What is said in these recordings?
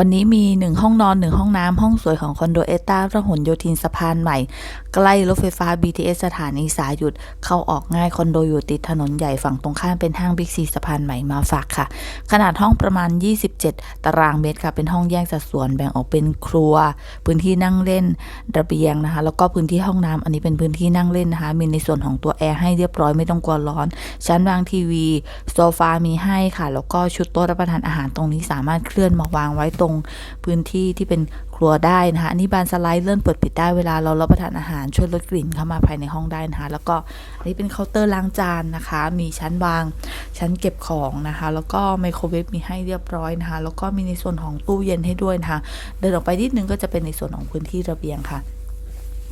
วันนี้มี 1 ห้องนอน 1 ห้องน้ำห้องสวยของคอนโดเอต้าพหลโยธินสะพานใหม่ ใกล้รถไฟฟ้า BTS สถานีสายหยุด เข้าออกง่ายคอนโดอยู่ติดถนนใหญ่ฝั่งตรงข้ามเป็นห้างบิ๊กซีสะพานใหม่มาฝากค่ะ ขนาดห้องประมาณ 27 ตารางเมตรค่ะเป็นห้องแยกสัดส่วนแบ่งออกเป็นครัว พื้นที่นั่งเล่นระเบียงนะคะ แล้วก็พื้นที่ห้องน้ำอันนี้เป็นพื้นที่นั่งเล่นนะคะ มีในส่วนของตัวแอร์ให้เรียบร้อยไม่ต้องกลัวร้อน ชั้นวางทีวี โซฟามีให้ค่ะ แล้วก็ชุดโต๊ะรับประทานอาหารตรงนี้สามารถเคลื่อนมาวางไว้ตรงพื้นที่ที่เป็นครัวได้นะคะอันนี้บานสไลด์เลื่อนเปิดปิดได้เวลาเรารับประทานอาหารช่วยลดกลิ่นเข้ามาภายในห้องได้นะคะแล้วก็อันนี้เป็นเคาน์เตอร์ล้างจานนะคะ มีชั้นวางชั้นเก็บของนะคะ แล้วก็ไมโครเวฟมีให้เรียบร้อยนะคะ แล้วก็มีในส่วนของตู้เย็นให้ด้วยนะคะ เดินออกไปนิดนึงก็จะเป็นในส่วนของพื้นที่ระเบียงค่ะ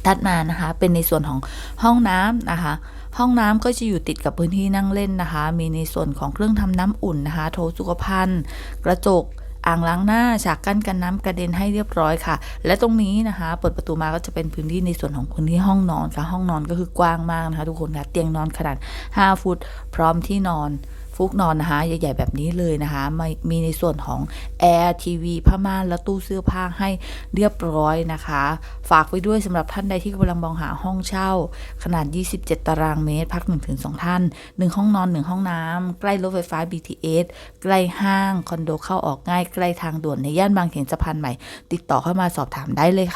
ถัดมานะคะ เป็นในส่วนของห้องน้ำนะคะห้องน้ำก็จะอยู่ติดกับพื้นที่นั่งเล่นนะคะ มีในส่วนของเครื่องทำน้ำอุ่นนะคะ โถสุขภัณฑ์ กระจก อ่างล้างหน้าฉากกั้นกันน้ำกระเด็นให้เรียบร้อยค่ะ และตรงนี้นะคะ เปิดประตูมาก็จะเป็นพื้นที่ในส่วนของคนที่ห้องนอนค่ะห้องนอนก็คือกว้างมากนะคะ ทุกคนค่ะเตียงนอนขนาด 5 ฟุต พร้อมที่นอน ฟุกนอนนะคะใหญ่ๆแบบนี้เลยนะคะมีมีในส่วนของแอร์ทีวีผ้าม่านและตู้เสื้อผ้าให้เรียบร้อยนะคะ ฝากไว้ด้วยสำหรับท่านใดที่กำลังมองหาห้องเช่า ขนาด 27 ตารางเมตร พัก 1-2 ท่าน 1 ห้องนอน 1 ห้องน้ำใกล้รถไฟฟ้า BTS ใกล้ห้าง คอนโดเข้าออกง่าย ใกล้ทางด่วนในย่านบางเขนสะพานใหม่ ติดต่อเข้ามาสอบถามได้เลยค่ะ